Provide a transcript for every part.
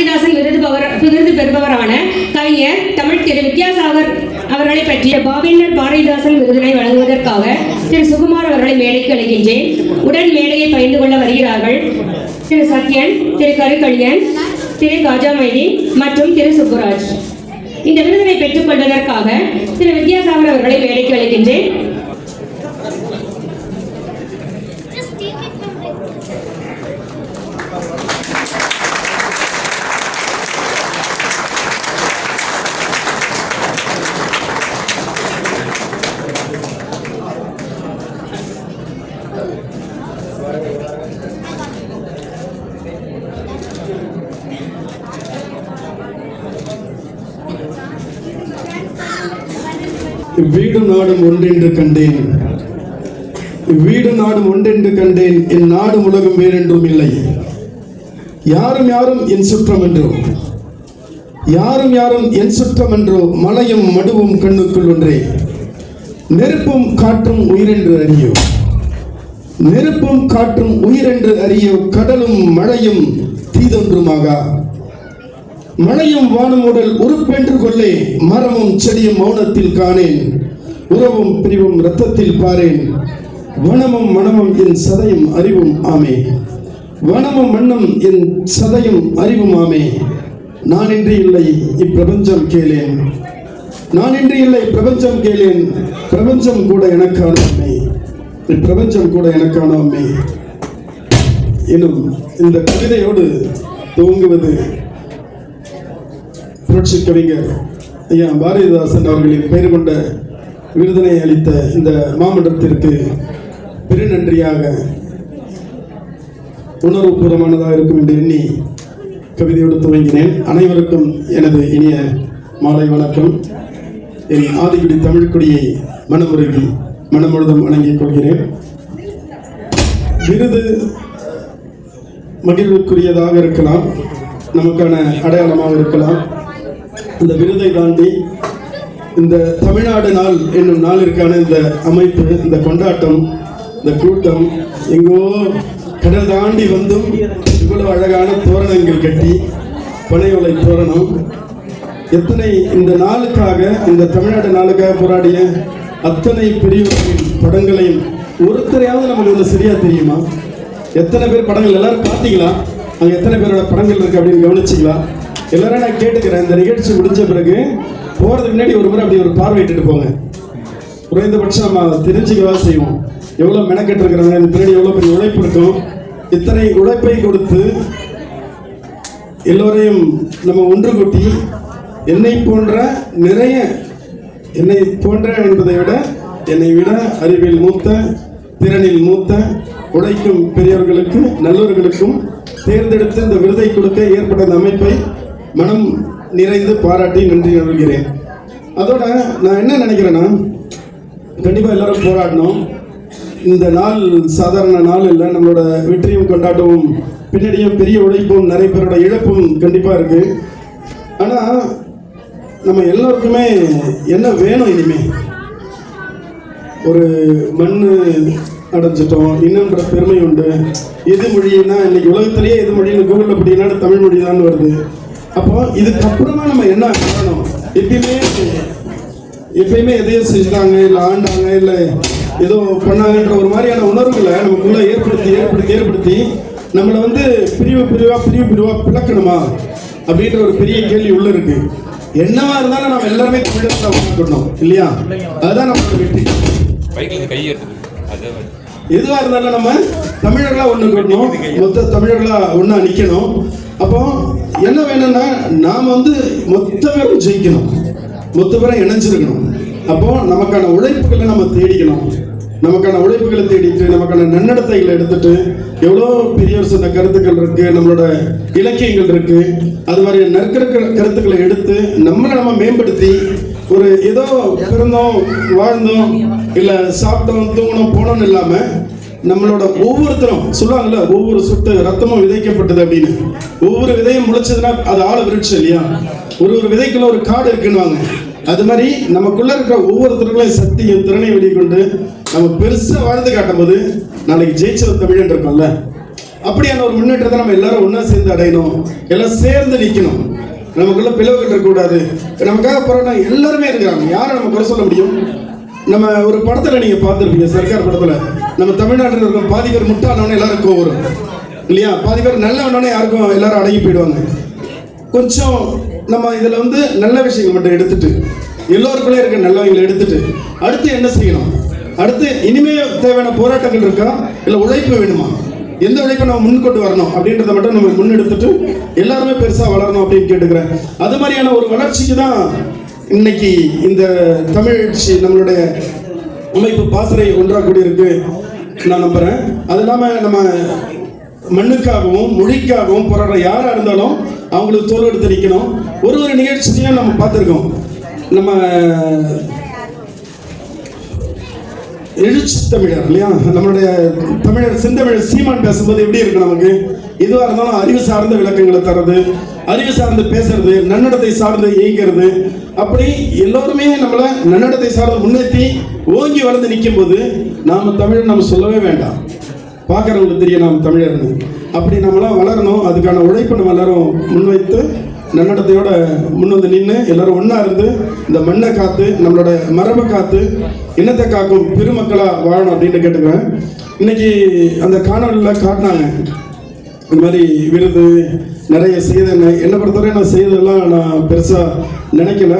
காளிதாசன் விருது பவர்- விருது பெறுபவரான கவிஞர் தமிழ் திரு வித்யாசாகர் அவர்களை பற்றிய பாவேந்தர் பாரதிதாசன் விருதினை வழங்குவதற்காக திரு சுகுமார் அவர்களை மேடைக்கு அழைக்கின்றேன். உடன் மேடையை பகிர்ந்து கொள்ள வருகிறார்கள் திரு சத்யன் திரு கருக்கல்யன் திரு காஜாமைதி மற்றும் திரு சுப்புராஜ். இந்த விருதினை பெற்றுக்கொள்வதற்காக திரு வித்யாசாகர் அவர்களை மேடைக்கு அழைக்கின்றேன். வீடு நாடும் ஒன்றென்று கண்டேன். வீடு நாடும் ஒன்றென்று கண்டேன். என் நாடு உலகம் வேறென்றும் இல்லை. யாரும் யாரும் என் சுற்றம் என்றோ? யாரும் யாரும் என் சுற்றம் என்றோ? மலையும் மடுவும் கண்ணுக்குள் ஒன்றே. நெருப்பும் காற்றும் உயிரென்று அறியோ? நெருப்பும் காற்றும் உயிரென்று அறியோ? கடலும் மழையும் தீதொன்றுமாகா? மழையும் வானும் உடல் உறுப்பென்று கொள்ளே மரமும் செடியும் மௌனத்தில் காணேன். உறவும் பிரிவும் ரத்தத்தில் பாரேன். வனமும் மனமும் என் சதையும் அறிவும் ஆமே. வனமும் மண்ணும் என் சதையும் அறிவும் ஆமே. நான் இன்றி இல்லை இப்பிரபஞ்சம் கேளேன். நான் இன்றி இல்லை பிரபஞ்சம் கேளேன். பிரபஞ்சம் கூட எனக்கான அம்மை இப்பிரபஞ்சம் கூட எனக்கான அம்மை எனும் இந்த கவிதையோடு துவங்குவது புரட்சி கவிஞர் ஐயா பாரதிதாசன் அவர்களின் பெயர் கொண்ட விருதினை அளித்த இந்த மாமன்றத்திற்கு பெருநன்றியாக உணர்வுபூர்வமானதாக இருக்கும் என்று எண்ணி கவிதையோடு துவங்கினேன். அனைவருக்கும் எனது இனிய மாலை வணக்கம். என் ஆதிக்குடி தமிழ்குடியை மனமுருகி மனமுழுதம் வணங்கிக் கொள்கிறேன். விருது மகிழ்வுக்குரியதாக இருக்கலாம். நமக்கான அடையாளமாக இருக்கலாம். இந்த விருதை தாண்டி இந்த தமிழ்நாடு நாள் என்னும் நாளிற்கான இந்த அமைப்பு இந்த கொண்டாட்டம் இந்த கூட்டம் எங்கோ கடல் தாண்டி வந்தும் இவ்வளவு அழகான தோரணங்கள் கட்டி பனையோலை தோரணம். எத்தனை இந்த நாளுக்காக இந்த தமிழ்நாடு நாளுக்காக போராடிய அத்தனை பெரியவர்களின் படங்களையும் ஒருத்தரையாவது நமக்கு வந்து சரியா தெரியுமா? எத்தனை பேர் படங்கள் எல்லாரும் பார்த்தீங்களா? அங்கே எத்தனை பேரோட படங்கள் இருக்கு அப்படின்னு கவனிச்சிங்களா? எல்லாரும் நான் கேட்டுக்கிறேன். இந்த நிகழ்ச்சி முடிஞ்ச பிறகு போகிறதுக்கு முன்னாடி ஒரு முறை அப்படி ஒரு பார்வையிட்டு போங்க. குறைந்தபட்சம் நம்ம தெரிஞ்சுக்கவா செய்வோம். எவ்வளோ மெனக்கெட்டு இருக்கிறாங்க இது பின்னாடி எவ்வளோ பெரிய உழைப்பு இருக்கும் இத்தனை உழைப்பை கொடுத்து எல்லோரையும் நம்ம ஒன்று கூட்டி என்னை போன்ற நிறைய என்னை போன்ற என்பதை விட என்னை விட அறிவில் மூத்த திறனில் மூத்த உழைக்கும் பெரியவர்களுக்கு நல்லவர்களுக்கும் தேர்ந்தெடுத்து இந்த விருதை கொடுக்க ஏற்பட்ட அமைப்பை மனம் நிறைந்து பாராட்டி நன்றி நல்கிறேன் அதோட நான் என்ன நினைக்கிறேன்னா கண்டிப்பாக எல்லோரும் போராடணும். இந்த நாள் சாதாரண நாள் இல்லை நம்மளோட வெற்றியும் கொண்டாட்டமும் பின்னாடியும் பெரிய உழைப்பும் நிறைய பேரோட இழப்பும் கண்டிப்பாக இருக்குது ஆனால் நம்ம எல்லோருக்குமே என்ன வேணும் இனிமே? ஒரு மண் அடைஞ்சிட்டோம் இன்னுன்ற பெருமை உண்டு. எது மொழின்னா இன்னைக்கு உலகத்திலேயே எது மொழின்னு கூகுளில் அப்படின்னா தமிழ் மொழி தான் வருது. அப்போ இதுக்கப்புறமா நம்ம என்ன பண்ணணும்? எப்பயுமே எப்பயுமே எதையும் செஞ்சுட்டாங்க இல்லை ஆண்டாங்க இல்லை ஏதோ பண்ணாங்கன்ற ஒரு மாதிரியான உணர்வுகளை நமக்குள்ள ஏற்படுத்தி ஏற்படுத்தி ஏற்படுத்தி நம்மளை வந்து பிரிவு பிரிவா பிரிவு பிரிவா பிளக்கணுமா? அப்படின்ற ஒரு பெரிய கேள்வி உள்ள இருக்கு. என்னவா இருந்தாலும் நம்ம எல்லாருமே தமிழர் தான் கொண்டாடணும் இல்லையா? அதுதான் நம்மளோட வெற்றி. பைக்ல கை எடுத்து அது எதுவா இருந்தாலும் நம்ம தமிழர்களா ஒண்ணு கூடணும் மொத்த தமிழர்களா ஒண்ணா நிக்கணும். அப்போ என்ன வேணும்னா நாம் வந்து மொத்த பேரும் ஜெயிக்கணும். மொத்த பேரும் இணைஞ்சிருக்கணும். அப்போ நமக்கான உழைப்புகளை நம்ம தேடிக்கணும். நமக்கான உழைப்புகளை தேடிட்டு நமக்கான நன்னடத்தைகளை எடுத்துட்டு எவ்வளோ பெரியவர் சொன்ன கருத்துக்கள் இருக்கு நம்மளோட இலக்கியங்கள் இருக்கு அது மாதிரி நற்கருக்க கருத்துக்களை எடுத்து நம்மளை நம்ம மேம்படுத்தி ஒரு ஏதோ பிறந்தோம் வாழ்ந்தோம் இல்லை சாப்பிட்டோம் தூங்கணும் போனோம்னு இல்லாமல் நம்மளோட ஒவ்வொருத்தரும் சொல்லுவாங்கல்ல ஒவ்வொரு சொத்து ரத்தமும் விதைக்கப்பட்டது அப்படின்னு. ஒவ்வொரு விதையும் முளைச்சதுன்னா அது ஆள விருட்சம் இல்லையா? ஒரு ஒரு விதைக்குள்ள ஒரு காடு இருக்குன்னு அது மாதிரி நமக்குள்ள இருக்கிற ஒவ்வொருத்தருக்குள்ள சக்தியும் திறனை வெளிக்கொண்டு நம்ம பெருசா வாழ்ந்து காட்டும் போது நாளைக்கு ஜெயிச்ச தமிழன் இருக்கோம்ல அப்படியான ஒரு முன்னேற்றத்தை நம்ம எல்லாரும் ஒன்றா சேர்ந்து அடையணும். எல்லாம் சேர்ந்து நிற்கணும் நமக்குள்ள பிளவுகள் இருக்கக்கூடாது நமக்காக போராட்டம் எல்லாருமே இருக்கிறாங்க. யாரை நம்ம குறை சொல்ல முடியும்? நம்ம ஒரு படத்தில் நீங்கள் பார்த்துருப்பீங்க சர்க்கார் படத்தில். நம்ம தமிழ்நாட்டில் இருக்கிற பாதி பேர் முட்டாளவனே எல்லாரும் கோவம் வரும் இல்லையா? பாதி பேர் நல்லவனே யாருக்கும் எல்லாரும் அடங்கி போயிடுவாங்க. கொஞ்சம் நம்ம இதில் வந்து நல்ல விஷயங்கள் மட்டும் எடுத்துட்டு எல்லோருக்குள்ளே இருக்க நல்லவங்களை எடுத்துட்டு அடுத்து என்ன செய்யணும்? அடுத்து இனிமே தேவையான போராட்டங்கள் இருக்கா? இல்லை உழைப்பு வேணுமா? எந்த உழைப்பை நம்ம முன்கொண்டு வரணும் அப்படின்றத மட்டும் நம்ம முன்னெடுத்துட்டு எல்லாருமே பெருசாக வளரணும் அப்படின்னு கேட்டுக்கிறேன். அது மாதிரியான ஒரு வளர்ச்சிக்கு தான் இன்னைக்கு இந்த தமிழ்ச்சி நம்மளுடைய அமைப்பு பாசறை ஒன்றாக கூடியிருக்கு. நான் நம்புகிறேன் அது இல்லாமல் நம்ம மண்ணுக்காகவும் மொழிக்காகவும் போராடுற யாராக இருந்தாலும் அவங்களுக்கு தோல் எடுத்து நிற்கணும் ஒரு ஒரு நிகழ்ச்சியும் நம்ம பார்த்துருக்கோம். நம்ம எழுச்சி தமிழர் இல்லையா? நம்மளுடைய தமிழர் செந்தமிழர் சீமான் பேசும்போது எப்படி இருக்கு நமக்கு? எதுவாக இருந்தாலும் அறிவு சார்ந்த விளக்கங்களை தர்றது அறிவு சார்ந்து பேசுறது நன்னடத்தை சார்ந்து இயங்கிறது. அப்படி எல்லோருமே நம்மளை நன்னடத்தை சார்ந்து முன்னேற்றி ஓங்கி வளர்ந்து நிற்கும் போது நாம் தமிழ் நம்ம சொல்லவே வேண்டாம். பார்க்குறவங்களுக்கு தெரியும் நாம் தமிழர்னு. அப்படி நம்மளாம் வளரணும் அதுக்கான உழைப்பை நம்ம எல்லாரும் முன்வைத்து நன்னடத்தையோட முன் வந்து நின்று எல்லாரும் ஒன்றா இருந்து இந்த மண்ணை காத்து நம்மளோட மரபை காத்து இனத்தை காக்கும் பெருமக்களாக வாழணும் அப்படின்னு கேட்டுக்கிறேன். இன்னைக்கு அந்த காணொலியில் காட்டினாங்க. இந்த மாதிரி விருது நிறைய செய்த என்னை பொறுத்தவரை நான் செய்ததெல்லாம் நான் பெருசாக நினைக்கல.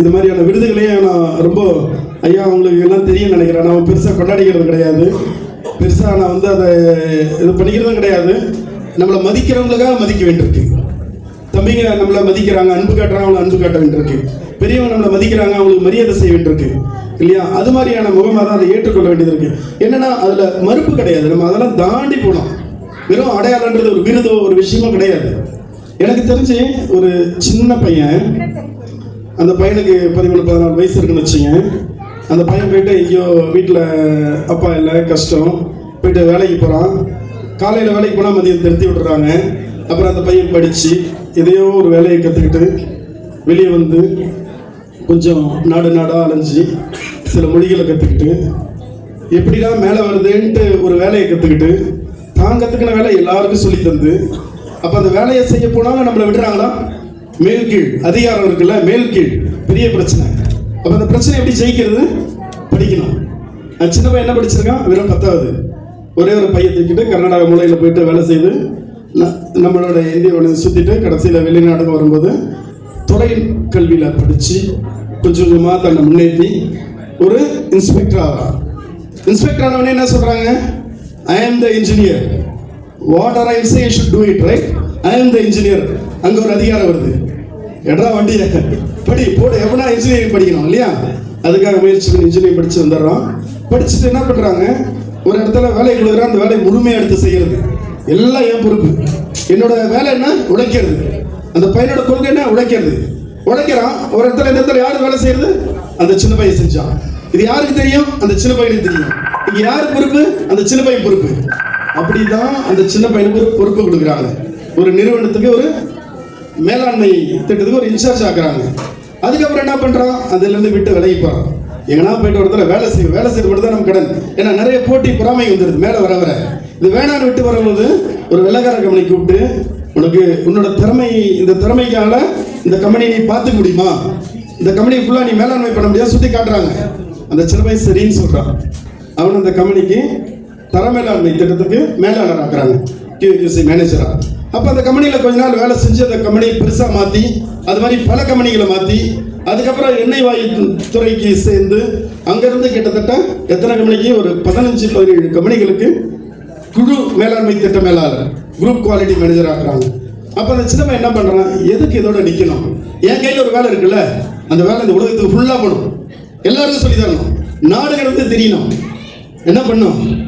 இது மாதிரியான விருதுகளையும் நான் ரொம்ப ஐயா அவங்களுக்கு எல்லாம் தெரியும் நினைக்கிறேன். நான் பெருசாக கொண்டாடிக்கிறது கிடையாது. பெருசாக நான் வந்து அதை இது பண்ணிக்கிறதும் கிடையாது. நம்மளை மதிக்கிறவங்களுக்காக மதிக்க வேண்டியிருக்கு. தம்பிங்க நம்மளை மதிக்கிறாங்க அன்பு காட்டுறாங்க அவங்களை அன்பு காட்ட வேண்டியிருக்கு. பெரியவங்க நம்மளை மதிக்கிறாங்க அவங்களுக்கு மரியாதை செய்ய வேண்டியிருக்கு. இல்லையா? அது மாதிரியான முகமாக தான் அதை ஏற்றுக்கொள்ள வேண்டியது இருக்கு என்னன்னா அதில் மறுப்பு கிடையாது. நம்ம அதெல்லாம் தாண்டி போனோம். வெறும் அடையாளன்றது ஒரு விருதோ ஒரு விஷயமும் கிடையாது. எனக்கு தெரிஞ்சு ஒரு சின்ன பையன் அந்த பையனுக்கு பதிமூணு பதினாலு வயசு இருக்குன்னு வச்சுங்க அந்த பையன் போயிட்டு ஐயோ வீட்டில் அப்பா இல்லை கஷ்டம். போயிட்டு வேலைக்கு போகிறான் காலையில் வேலைக்கு போனால் மதியம் திருத்தி விடுறாங்க அப்புறம் அந்த பையன் படித்து எதையோ ஒரு வேலையை கற்றுக்கிட்டு வெளியே வந்து கொஞ்சம் நாடு நாடாக அலைஞ்சு சில மொழிகளை கற்றுக்கிட்டு எப்படிலாம் மேலே வருதுன்ட்டு ஒரு வேலையை கற்றுக்கிட்டு தான் கற்றுக்கின வேலை எல்லாருக்கும் சொல்லி தந்து அப்போ அந்த வேலையை செய்ய போனாலும் நம்மளை விடுறாங்களா? மேல் கீழ். அதிகாரம் இருக்குல்ல மேல் கீழ். பெரிய பிரச்சனை. அப்போ அந்த பிரச்சனை எப்படி ஜெயிக்கிறது? படிக்கணும். நான் சின்ன பையன் என்ன படிச்சிருக்கான்? வெறும் பத்தாவது. ஒரே ஒரு பையன் தூக்கிட்டு கர்நாடகா மூலையில் போயிட்டு வேலை செய்து நம்மளோட இந்தியாவோட சுற்றிட்டு கடைசியில் வெளிநாட்டுக்கு வரும்போது துறை கல்வியில் படித்து கொஞ்சம் கொஞ்சமாக தன்னை முன்னேற்றி ஒரு இன்ஸ்பெக்டர் ஆகிறான் இன்ஸ்பெக்டர் ஆனவனே என்ன சொல்கிறாங்க I am the engineer what are I say should do it right I am the engineer அங்கே ஒரு அதிகாரம் வருது. எடா வண்டியை. படி போடு எவனா இன்ஜினியரிங் படிக்கணும் இல்லையா? அதுக்காக முயற்சி பண்ணி இன்ஜினியரிங் படிச்சு வந்துடுறோம். படிச்சுட்டு என்ன பண்ணுறாங்க ஒரு இடத்துல வேலை கொடுக்குறா அந்த வேலையை முழுமையாக எடுத்து செய்யறது. எல்லாம் என் பொறுப்பு. என்னோட வேலை என்ன? உழைக்கிறது. அந்த பையனோட கொள்கை என்ன? உழைக்கிறது. உழைக்கிறான். ஒரு இடத்துல இந்த இடத்துல யார் வேலை செய்யறது? அந்த சின்ன பையன் செஞ்சான். இது யாருக்கு தெரியும்? அந்த சின்ன பையனுக்கு தெரியும். இங்க யார் பொறுப்பு? அந்த சின்ன பையன் பொறுப்பு. அப்படிதான் அந்த சின்ன பையனுக்கு ஒரு பொறுப்பு கொடுக்குறாங்க. ஒரு நிறுவனத்துக்கு ஒரு மேலாண்மை திட்டத்துக்கு ஒரு இன்சார்ஜ் ஆக்குறாங்க. அதுக்கப்புறம் என்ன பண்றான் அதுல இருந்து விட்டு விலகி போறான் எங்கன்னா போயிட்டு வரதுல வேலை செய்யும் வேலை செய்து மட்டும் தான் நம்ம கடன். ஏன்னா நிறைய போட்டி பொறாமை வந்துடுது மேலே வர வர. இது வேணான்னு விட்டு வரும்போது ஒரு வெள்ளக்கார கம்பெனி கூப்பிட்டு உனக்கு உன்னோட திறமை இந்த திறமைக்கான இந்த கம்பெனி நீ பார்த்துக்க முடியுமா? இந்த கம்பெனி ஃபுல்லாக நீ மேலாண்மை பண்ண முடியாது சுற்றி காட்டுறாங்க. அந்த சிறுமை சரின்னு சொல்றான். அவன் அந்த கம்பெனிக்கு தர மேலாண்மை திட்டத்துக்கு மேலாளர் ஆக்குறாங்க QQC மேனேஜரா அப்போ அந்த கம்பெனியில் கொஞ்ச நாள் வேலை செஞ்சு அந்த கம்பெனியை பெருசாக மாற்றி அது மாதிரி பல கம்பெனிகளை மாற்றி அதுக்கப்புறம் எண்ணெய் வாயு துறைக்கு சேர்ந்து அங்கேருந்து கிட்டத்தட்ட எத்தனை கம்பெனிக்கு? ஒரு பதினஞ்சு பதினேழு கம்பெனிகளுக்கு குழு மேலாண்மை திட்ட மேலாளர் குரூப் குவாலிட்டி மேனேஜர் ஆகிறாங்க அப்போ அந்த சின்ன என்ன பண்ணுறான் எதுக்கு இதோட நிற்கணும் என் கையில் ஒரு வேலை இருக்குல்ல அந்த வேலை இந்த உலகத்துக்கு ஃபுல்லாக பண்ணும் எல்லாருக்கும் சொல்லி தரணும். நாடு தெரியணும். என்ன பண்ணும்?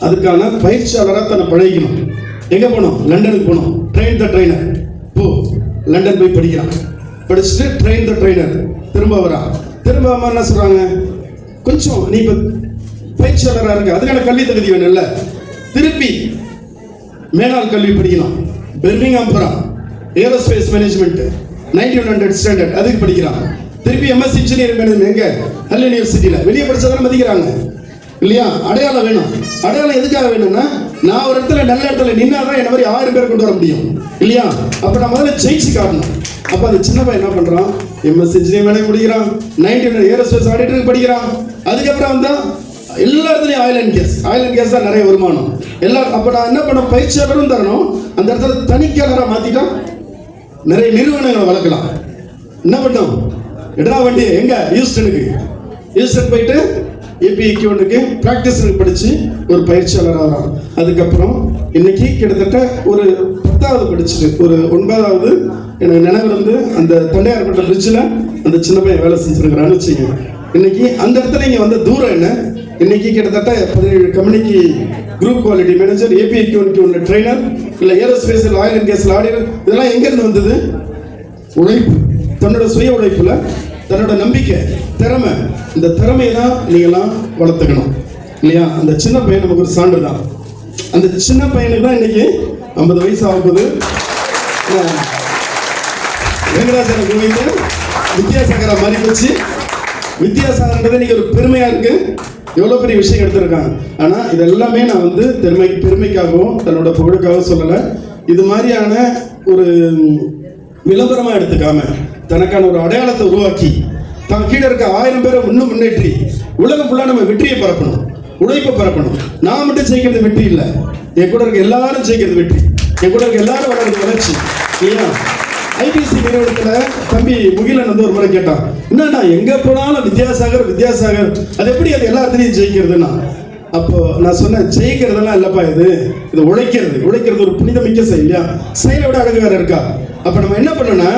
அதுக்கான பயிற்சியாளராக தன்னை பழகிக்கணும். எங்கே போகணும் லண்டனுக்கு போகணும் ட்ரெயின் த ட்ரெயினர் போ. லண்டன் போய் படிக்கிறான் படிச்சுட்டு ட்ரெயின் த ட்ரெயினர் திரும்ப வரா. திரும்ப அம்மா என்ன சொல்கிறாங்க கொஞ்சம் நீ இப்போ பயிற்சியாளராக இருக்க. அதுக்கான கல்வி தகுதி வேணும்ல. திருப்பி மேலாள் கல்வி படிக்கணும் பெர்மிங்ஹாம் போகிறான் aerospace management nineteen hundred standard அதுக்கு படிக்கிறான் திருப்பி எம்எஸ் இன்ஜினியரிங் மேனேஜ் எங்க? ஹல் யூனிவர்சிட்டியில் வெளியே படிச்சதானே மதிக்கிறாங்க. இல்லையா? அடையாளம் வேணும். அடையாளம் எதுக்காக வேணும்னா நான் ஒரு இடத்துல நல்ல இடத்துல நின்னாதான் என்ன மாதிரி ஆயிரம் பேர் கொண்டு வர முடியும். இல்லையா? அப்ப நான் முதல்ல ஜெயிச்சு காட்டணும். அப்ப அந்த சின்ன பையன் என்ன பண்றான்? MS engineering ninety nineteen aerospace ஆடிட்டருக்கு படிக்கிறான். அதுக்கப்புறம் வந்தா எல்லா இடத்துலையும் oil and gas oil and gas தான் நிறைய வருமானம். எல்லா அப்ப நான் என்ன பண்ண பயிற்சியாளரும் தரணும். அந்த இடத்துல தனிக்கையாளராக மாத்திட்டா நிறைய நிறுவனங்களை வளர்க்கலாம். என்ன பண்ணோம்? எடா வண்டி எங்க? ஹியூஸ்டனுக்கு. ஹியூஸ்டன் போயிட்டு ஏபிஐக்கு ஒன்றுக்கு ப்ராக்டிஸ் படித்து ஒரு பயிற்சியாளராக அதுக்கப்புறம் இன்னைக்கு கிட்டத்தட்ட ஒரு பத்தாவது படிச்சுட்டு ஒரு ஒன்பதாவது எனக்கு நினைவு வந்து அந்த தண்டையார்பட்ட பிரிட்ஜில் அந்த சின்ன பையன் வேலை செஞ்சுருக்கிறான்னு வச்சுங்க இன்னைக்கு அந்த இடத்துல இங்கே வந்த தூரம் என்ன? இன்னைக்கு கிட்டத்தட்ட பதினேழு கம்பெனிக்கு குரூப் குவாலிட்டி மேனேஜர் ஏபி ஒன்றுக்கு ஒன்று ட்ரெயினர் இல்லை ஏரோஸ்பேஸில் ஆயில் அண்ட் கேஸில் ஆடியர் இதெல்லாம் எங்கேருந்து வந்தது? உழைப்பு. தன்னோட சுய உழைப்பில் தன்னோட நம்பிக்கை திறமை. இந்த திறமையை தான் நீங்கள்லாம் வளர்த்துக்கணும். இல்லையா? அந்த சின்ன பையன் நமக்கு ஒரு சான்று தான். அந்த சின்ன பையனுக்கு தான் இன்னைக்கு ஐம்பது வயசு ஆகுது வெங்கடாச்சல கோவிந்து வித்யாசாகரா மாறி போச்சு. வித்யாசாகர்ன்றது இன்னைக்கு ஒரு பெருமையாக இருக்கு. எவ்வளோ பெரிய விஷயம் எடுத்திருக்காங்க. ஆனால் இது எல்லாமே நான் வந்து பெருமை பெருமைக்காகவும் தன்னோட புகழுக்காகவும் சொல்லலை. இது மாதிரியான ஒரு விளம்பரமாக எடுத்துக்காம தனக்கான ஒரு அடையாளத்தை உருவாக்கி தான் கீழே இருக்க ஆயிரம் பேரை இன்னும் முன்னேற்றி உலகம் ஃபுல்லாக நம்ம வெற்றியை பரப்பணும். உழைப்பை பரப்பணும். நான் மட்டும் ஜெயிக்கிறது வெற்றி இல்லை. என் கூட இருக்க எல்லாரும் ஜெயிக்கிறது வெற்றி. என் கூட இருக்க எல்லாரும் வளர்றது வளர்ச்சி. இல்லையா? ஐபிசி நிறுவனத்தில் தம்பி முகிலன் வந்து ஒரு முறை கேட்டான் என்னண்ணா எங்கே போனாலும் வித்யாசாகர் வித்யாசாகர். அது எப்படி அது எல்லா இடத்துலையும் ஜெயிக்கிறதுன்னா? அப்போ நான் சொன்னேன் ஜெயிக்கிறதெல்லாம் இல்லைப்பா இது. இது உழைக்கிறது. உழைக்கிறது ஒரு புனிதமிக்க செயல் இல்லையா? செயலை விட அழகு வேற இருக்கா? அப்போ நம்ம என்ன பண்ணோன்னா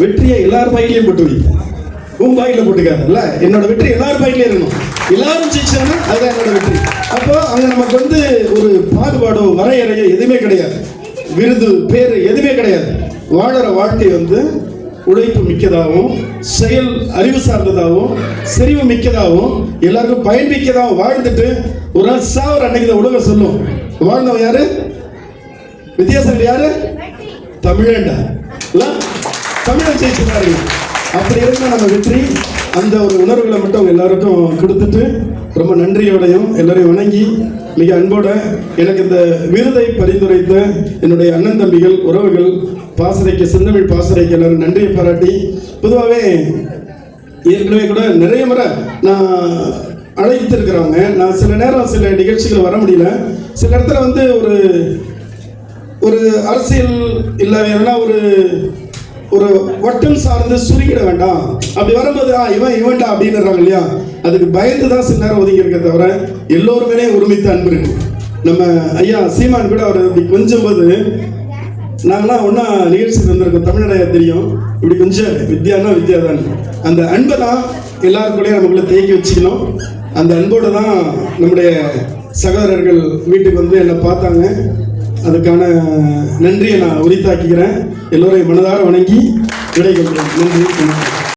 வெற்றியை எல்லார் பையிலையும் போட்டு வைப்போம். உன் பாயில போட்டுக்காதல்ல? என்னோட வெற்றி எல்லாரும் பாயிலே இருக்கணும். எல்லாரும் ஜெயிச்சாங்கன்னா அதுதான் என்னோட வெற்றி. அப்போ அங்க நமக்கு வந்து ஒரு பாகுபாடோ வரையறையோ எதுவுமே கிடையாது. விருது பேர் எதுவுமே கிடையாது. வாழற வாழ்க்கை வந்து உழைப்பு மிக்கதாகவும் செயல் அறிவு சார்ந்ததாகவும் செறிவு மிக்கதாகவும் எல்லாருக்கும் பயன் மிக்கதாகவும் வாழ்ந்துட்டு ஒரு நாள் சாவர் அன்னைக்கு இந்த உலகம் சொல்லும். வாழ்ந்தவன் யாரு? வித்தியாசம் யாரு? தமிழண்டா. இல்ல? தமிழன் ஜெயிச்சிருக்காரு. அப்படி இருந்தால் நம்ம வெற்றி அந்த ஒரு உணர்வுகளை மட்டும் அவங்க எல்லாருக்கும் கொடுத்துட்டு ரொம்ப நன்றியோடையும் எல்லாரையும் வணங்கி மிக அன்போட எனக்கு இந்த விருதை பரிந்துரைத்த என்னுடைய அண்ணன் தம்பிகள் உறவுகள் பாசறைக்கு செந்தமிழ் பாசறைக்கு எல்லாரும் நன்றியை பாராட்டி பொதுவாகவே ஏற்கனவே கூட நிறைய முறை நான் அழைத்திருக்கிறவங்க. நான் சில நேரம் சில நிகழ்ச்சிகள் வர முடியல. சில இடத்துல வந்து ஒரு ஒரு அரசியல் இல்லை எதனா ஒரு ஒரு வட்டம் சார்ந்து சுருங்கிட வேண்டாம். அப்படி வரும்போது ஆ இவன் இவன்டா அப்படின்னுறாங்க இல்லையா? அதுக்கு பயந்து தான் சில நேரம் ஒதுங்கி இருக்க தவிர எல்லோருமே ஒருமித்த அன்பு இருக்கு நம்ம ஐயா சீமான் கூட அவர் இப்படி கொஞ்சம் போது நாங்களாம் ஒன்றா நிகழ்ச்சி வந்திருக்கோம் தமிழ்நாடு தெரியும். இப்படி கொஞ்சம் வித்யானா வித்யா தான் அந்த அன்பை தான் எல்லாருக்குள்ளேயும் நமக்குள்ள தேக்கி வச்சுக்கணும். அந்த அன்போடு தான் நம்முடைய சகோதரர்கள் வீட்டுக்கு வந்து என்னை பார்த்தாங்க. அதுக்கான நன்றியை நான் உரித்தாக்கிக்கிறேன் எல்லோரையும் மனதார வணங்கி விடைகொள்கிறேன் நன்றி